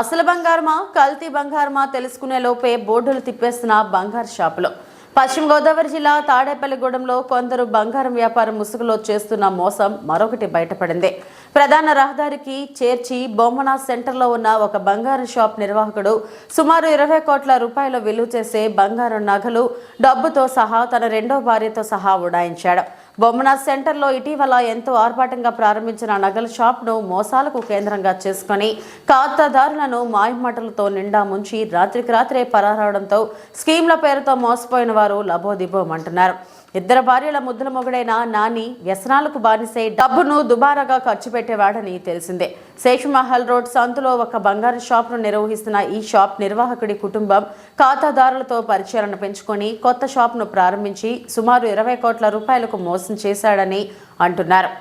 అసలు బంగారమా కల్తీ బంగారమా తెలుసుకునే లోపే బోర్డులు తిప్పేస్తున్న బంగారు షాపులో. పశ్చిమ గోదావరి జిల్లా తాడేపల్లిగూడెంలో కొందరు బంగారం వ్యాపారం ముసుగులో చేస్తున్న మోసం మరొకటి బయటపడింది. ప్రధాన రహదారికి చేర్చి బొమ్మన సెంటర్లో ఉన్న ఒక బంగారం షాప్ నిర్వాహకుడు సుమారు ఇరవై కోట్ల రూపాయల విలువ చేసే బంగారం నగలు డబ్బుతో సహా తన రెండో భార్యతో సహా ఉడాయించాడు. బొమ్మన సెంటర్లో ఇటీవల ఎంతో ఆర్భాటంగా ప్రారంభించిన నగల షాప్ను మోసాలకు కేంద్రంగా చేసుకుని ఖాతాదారులను మాయమాటలతో నిండా ముంచి రాత్రికి రాత్రే పరారవడంతో స్కీమ్ల పేరుతో మోసపోయిన వారు లబోదిబోమంటున్నారు ఇద్దరు భార్యల ముద్దుల మొగుడైన నాని వ్యసనాలకు బానిసై డబ్బును దుబారాగా ఖర్చు పెట్టేవాడని తెలిసిందే. శేషమహల్ రోడ్ సంతులో ఒక బంగారు షాప్ను నిర్వహిస్తున్న ఈ షాప్ నిర్వాహకుడి కుటుంబం ఖాతాదారులతో పరిచయాలను పెంచుకొని కొత్త షాప్ను ప్రారంభించి సుమారు ఇరవై కోట్ల రూపాయలకు మోసం చేశాడని అంటున్నారు.